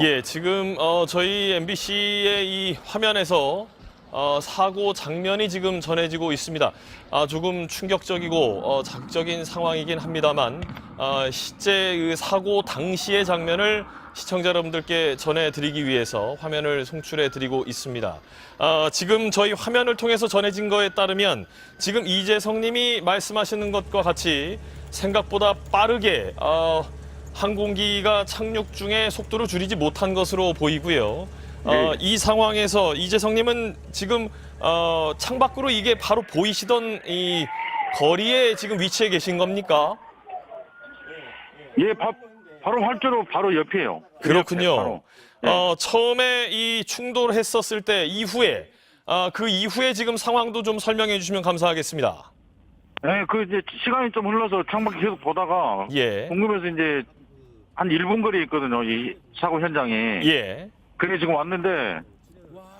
예, 지금 어, 저희 MBC의 이 화면에서 어, 사고 장면이 지금 전해지고 있습니다. 아, 조금 충격적이고 어, 자극적인 상황이긴 합니다만 아, 실제 그 사고 당시의 장면을 시청자 여러분들께 전해드리기 위해서 화면을 송출해드리고 있습니다. 아, 지금 저희 화면을 통해서 전해진 거에 따르면 지금 이재성님이 말씀하시는 것과 같이 생각보다 빠르게 어, 항공기가 착륙 중에 속도를 줄이지 못한 것으로 보이고요. 어, 네. 이 상황에서 이재성님은 지금 어, 창밖으로 이게 바로 보이시던 이 거리에 지금 위치해 계신 겁니까? 예, 바, 바로 활주로 바로 옆이에요. 그 그렇군요. 바로. 네. 어, 처음에 이 충돌했었을 때 이후에 아, 그 이후에 지금 상황도 좀 설명해 주시면 감사하겠습니다. 네, 그 이제 시간이 좀 흘러서 창밖 계속 보다가 예. 궁금해서 이제 한 1분 거리에 있거든요. 이 사고 현장이. 예. 그래 지금 왔는데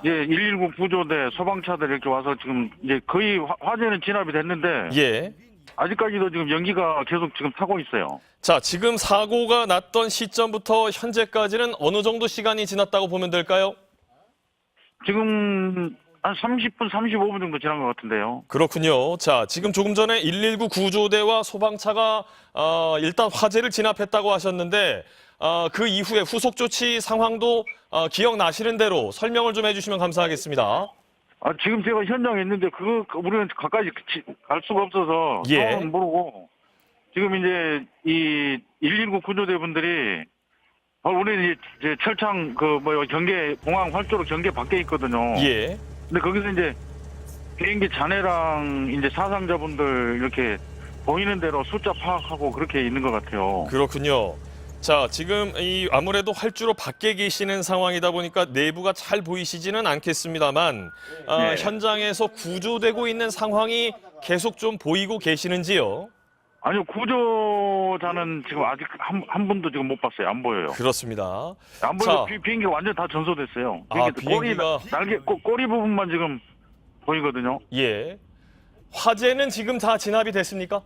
이제 119 구조대 소방차들 이렇게 와서 지금 이제 거의 화- 화재는 진압이 됐는데 예. 아직까지도 지금 연기가 계속 지금 타고 있어요. 자, 지금 사고가 났던 시점부터 현재까지는 어느 정도 시간이 지났다고 보면 될까요? 지금 한 30분, 35분 정도 지난 것 같은데요. 그렇군요. 자, 지금 조금 전에 119 구조대와 소방차가 어, 일단 화재를 진압했다고 하셨는데 어, 그 이후에 후속 조치 상황도 어, 기억나시는 대로 설명을 좀 해주시면 감사하겠습니다. 아, 지금 제가 현장에 있는데 그거 그 우리는 가까이 지- 갈 수가 없어서 예. 상황은 모르고 지금 이제 이 119 구조대 분들이 어, 우리는 이제 철창 그 뭐 경계 공항 활주로 경계 밖에 있거든요. 예. 근데 거기서 이제 비행기 잔해랑 이제 사상자분들 이렇게 보이는 대로 숫자 파악하고 그렇게 있는 것 같아요. 그렇군요. 자, 지금 이 아무래도 활주로 밖에 계시는 상황이다 보니까 내부가 잘 보이시지는 않겠습니다만 어, 네. 현장에서 구조되고 있는 상황이 계속 좀 보이고 계시는지요? 아니요 구조자는 지금 아직 한, 한 분도 지금 못 봤어요. 안 보여요. 그렇습니다. 안. 자. 비, 비행기 완전 다 전소됐어요. 아, 비행기 꼬리 비행기가- 날개 꼬, 꼬리 부분만 지금 보이거든요. 예. 화재는 지금 다 진압이 됐습니까?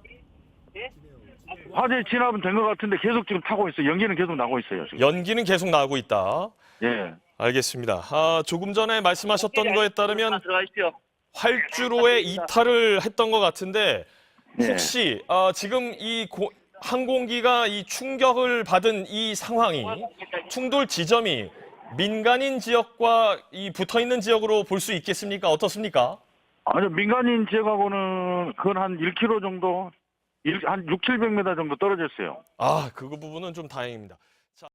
화재 진압은 된 것 같은데 계속 지금 타고 있어요. 연기는 계속 나고 있어요. 지금. 연기는 계속 나오고 있다. 예. 알겠습니다. 아, 조금 전에 말씀하셨던 거에 따르면 들어가십시오. 활주로에 이탈을 했던 것 같은데 예. 혹시 아, 지금 이 고- 항공기가 이 충격을 받은 이 상황이 충돌 지점이 민간인 지역과 이 붙어 있는 지역으로 볼 수 있겠습니까? 어떻습니까? 아니요 민간인 지역하고는 그건 한 1km 정도, 일- 한 6, 700m 정도 떨어졌어요. 아, 그 부분은 좀 다행입니다.